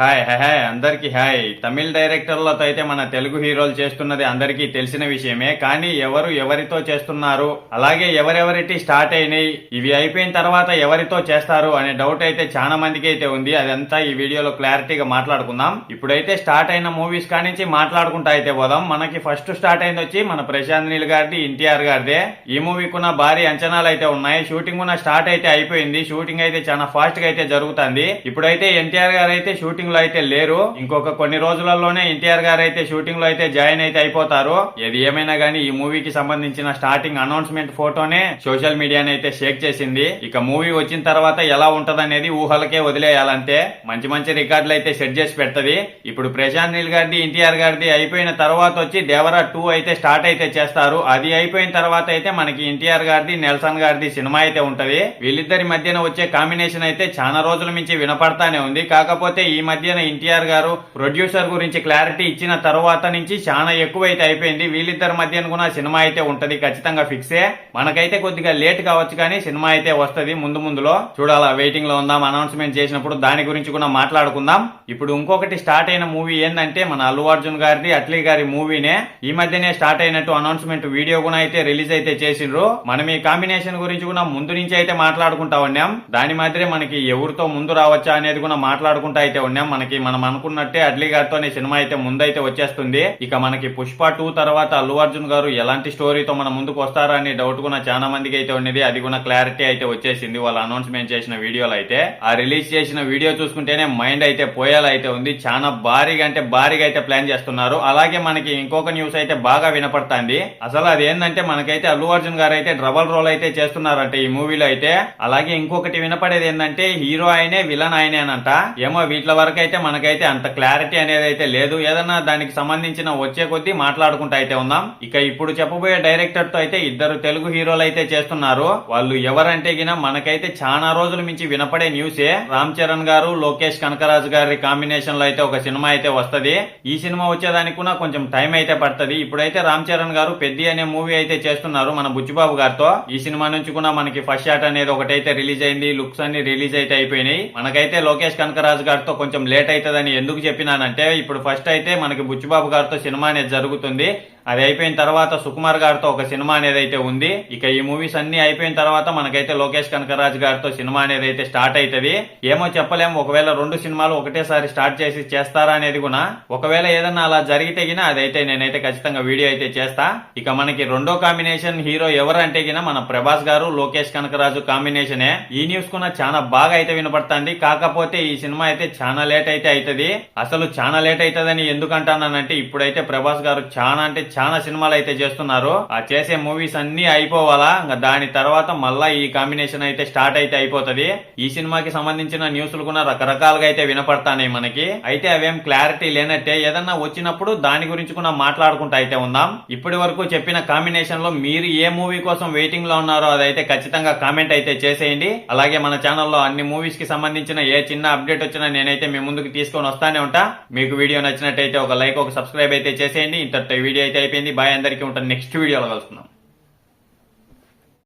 Hi hi hi అందరికి hi. Tamil డైరెక్టర్లతో అయితే మన తెలుగు హీరోలు చేస్తున్నది అందరికీ తెలిసిన విషయమే కానీ ఎవరు ఎవరితో చేస్తున్నారు? అలాగే ఎవరెవరిటి స్టార్ట్ అయినాయి? ఇవి అయిపోయిన తర్వాత ఎవరితో చేస్తారు అనే డౌట్ అయితే చాలా మందికి అయితే ఉంది. అదంతా ఈ వీడియోలో క్లారిటీగా మాట్లాడుకుందాం. ఇప్పుడైతే స్టార్ట్ అయిన మూవీస్ కానించి మాట్లాడుకుంటా అయితే పోదాం. మనకి ఫస్ట్ స్టార్ట్ అయింది వచ్చి మన ప్రశాంత్ నీల్ గారిది ఎన్టీఆర్ గారిదే. ఈ మూవీకున్న భారీ అంచనాలు అయితే ఉన్నాయి. షూటింగ్ ఉన్న స్టార్ట్ అయితే అయిపోయింది. షూటింగ్ అయితే చాలా ఫాస్ట్గా అయితే జరుగుతుంది. ఇప్పుడైతే ఎన్టీఆర్ గారు అయితే షూటింగ్ లో అయితే లేరు. ఇంకొక కొన్ని రోజులలోనే ఎన్టీఆర్ గారు అయితే షూటింగ్లో అయితే జాయిన్ అయితే అయిపోతారు. ఏది ఏమైనా గానీ ఈ మూవీకి సంబంధించిన స్టార్టింగ్ అనౌన్స్మెంట్ ఫోటోనే సోషల్ మీడియాని అయితే షేక్ చేసింది. ఇక మూవీ వచ్చిన తర్వాత ఎలా ఉంటదనేది ఊహలకే వదిలేయాలంటే మంచి మంచి రికార్డులు అయితే సెట్ చేసి పెడతది. ఇప్పుడు ప్రశాంత్ నీల్ గారిది ఎన్టీఆర్ గారిది అయిపోయిన తర్వాత వచ్చి దేవరా టూ అయితే స్టార్ట్ అయితే చేస్తారు. అది అయిపోయిన తర్వాత అయితే మనకి ఎన్టీఆర్ గారిది నెల్సన్ గారిది సినిమా అయితే ఉంటది. వీళ్ళిద్దరి మధ్యన వచ్చే కాంబినేషన్ అయితే చాలా రోజుల మించి వినపడతానే ఉంది. కాకపోతే ఈ మధ్య మధ్యన ఎన్టీఆర్ గారు ప్రొడ్యూసర్ గురించి క్లారిటీ ఇచ్చిన తర్వాత నుంచి చాలా ఎక్కువైతే అయిపోయింది. వీళ్ళిద్దరి మధ్యన కూడా సినిమా అయితే ఉంటది. ఖచ్చితంగా ఫిక్సే మనకైతే కొద్దిగా లేట్ కావచ్చు కానీ సినిమా అయితే వస్తది ముందు ముందులో. చూడాలా వెయిటింగ్లో ఉందాం అనౌన్స్మెంట్ చేసినప్పుడు దాని గురించి కూడా మాట్లాడుకుందాం. ఇప్పుడు ఇంకొకటి స్టార్ట్ అయిన మూవీ ఏంటంటే మన అల్లు అర్జున్ గారిది అట్లీ గారి మూవీనే. ఈ మధ్యనే స్టార్ట్ అయినట్టు అనౌన్స్మెంట్ వీడియో కూడా అయితే రిలీజ్ అయితే చేసిండ్రు. మనం ఈ కాంబినేషన్ గురించి కూడా ముందు నుంచి అయితే మాట్లాడుకుంటా ఉన్నాం. దాని మాదిరే మనకి ఎవరితో ముందు రావచ్చా అనేది కూడా మాట్లాడుకుంటా అయితే ఉన్నాం. మనకి మనం అనుకున్నట్టే అడ్లీ గారితోనే సినిమా అయితే ముందైతే వచ్చేస్తుంది. ఇక మనకి పుష్ప టూ తర్వాత అల్లు అర్జున్ గారు ఎలాంటి స్టోరీతో మన ముందుకు వస్తారా అని డౌట్ కూడా చాలా మందికి అయితే ఉండేది. అది కూడా క్లారిటీ అయితే వచ్చేసింది వాళ్ళు అనౌన్స్మెంట్ చేసిన వీడియోలు అయితే. ఆ రిలీజ్ చేసిన వీడియో చూసుకుంటేనే మైండ్ అయితే పోయేలా అయితే ఉంది. చాలా భారీగా అంటే భారీగా అయితే ప్లాన్ చేస్తున్నారు. అలాగే మనకి ఇంకొక న్యూస్ అయితే బాగా వినపడుతుంది. అసలు అది ఏంటంటే మనకైతే అల్లు అర్జున్ గారు అయితే డబల్ రోల్ అయితే చేస్తున్నారంట ఈ మూవీలో అయితే. అలాగే ఇంకొకటి వినపడేది ఏంటంటే హీరో ఆయనే విలన్ ఆయనే అనంట. ఏమో వీటిల వరకు అయితే మనకైతే అంత క్లారిటీ అనేది అయితే లేదు. ఏదన్నా దానికి సంబంధించిన వచ్చే కొద్దీ మాట్లాడుకుంటూ అయితే ఉన్నాం ఇక ఇప్పుడు చెప్పబోయే డైరెక్టర్తో అయితే ఇద్దరు తెలుగు హీరోలు అయితే చేస్తున్నారు. వాళ్ళు ఎవరంటే గిన మనకైతే చాలా రోజుల నుంచి వినపడే న్యూసే రామ్ చరణ్ గారు లోకేష్ కనకరాజు గారి కాంబినేషన్లో అయితే ఒక సినిమా అయితే వస్తది. ఈ సినిమా వచ్చేదానికి కూడా కొంచెం టైం అయితే పడుతుంది. ఇప్పుడైతే రామ్ చరణ్ గారు పెద్ది అనే మూవీ అయితే చేస్తున్నారు మన బుచ్చిబాబు గారితో. ఈ సినిమా నుంచి కూడా మనకి ఫస్ట్ షాట్ అనేది ఒకటైతే రిలీజ్ అయింది. లుక్స్ అన్ని రిలీజ్ అయితే అయిపోయినాయి. మనకైతే లోకేష్ కనకరాజు గారితో కొంచెం లేట్ అవుతుందని ఎందుకు చెప్పినానంటే ఇప్పుడు ఫస్ట్ అయితే మనకి బుచ్చిబాబు గారితో సినిమా అనేది జరుగుతుంది. అది అయిపోయిన తర్వాత సుకుమార్ గారితో ఒక సినిమా అనేది అయితే ఉంది ఇక ఈ మూవీస్ అన్ని అయిపోయిన తర్వాత మనకైతే లోకేష్ కనకరాజ్ గారితో సినిమా అనేది అయితే స్టార్ట్ అవుతుంది ఏమో చెప్పలేము ఒకవేళ రెండు సినిమాలు ఒకటేసారి స్టార్ట్ చేసి చేస్తారా అనేది కూడా. ఒకవేళ ఏదన్నా అలా జరిగితే గినా అదైతే నేనైతే ఖచ్చితంగా వీడియో అయితే చేస్తా. ఇక మనకి రెండో కాంబినేషన్ హీరో ఎవరంటే గినా మన ప్రభాస్ గారు లోకేష్ కనకరాజు కాంబినేషనే. ఈ న్యూస్ కూడా చాలా బాగా అయితే వినపడుతుంది. కాకపోతే ఈ సినిమా అయితే చాలా లేట్ అయితే అవుతుంది అసలు చాలా లేట్ అవుతుందని ఎందుకంటానంటే ఇప్పుడైతే ప్రభాస్ గారు చాలా అంటే చాలా సినిమాలు అయితే చేస్తున్నారు. ఆ చేసే మూవీస్ అన్ని అయిపోవాలా? ఇంకా దాని తర్వాత మళ్ళా ఈ కాంబినేషన్ అయితే స్టార్ట్ అయితే అయిపోతది. ఈ సినిమాకి సంబంధించిన న్యూస్లు కూడా రకరకాలుగా అయితే వినపడతాయి మనకి. అయితే అవేం క్లారిటీ లేనట్టే ఏదన్నా వచ్చినప్పుడు దాని గురించి కూడా మాట్లాడుకుంటూ అయితే ఉందాం. ఇప్పటి వరకు చెప్పిన కాంబినేషన్లో మీరు ఏ మూవీ కోసం వెయిటింగ్లో ఉన్నారో అదైతే ఖచ్చితంగా కామెంట్ అయితే చేసేయండి. అలాగే మన ఛానల్లో అన్ని మూవీస్కి సంబంధించిన ఏ చిన్న అప్డేట్ వచ్చినా నేనైతే మీ ముందుకు తీసుకొని వస్తానే ఉంటా. మీకు వీడియో నచ్చినట్టయితే ఒక లైక్ ఒక సబ్స్క్రైబ్ అయితే చేసేయండి. ఇంత వీడియో అయితే అయిపోయింది. బాయ్ అందరికీ ఉంటాను. నెక్స్ట్ వీడియోలో కలుసుకుందాం.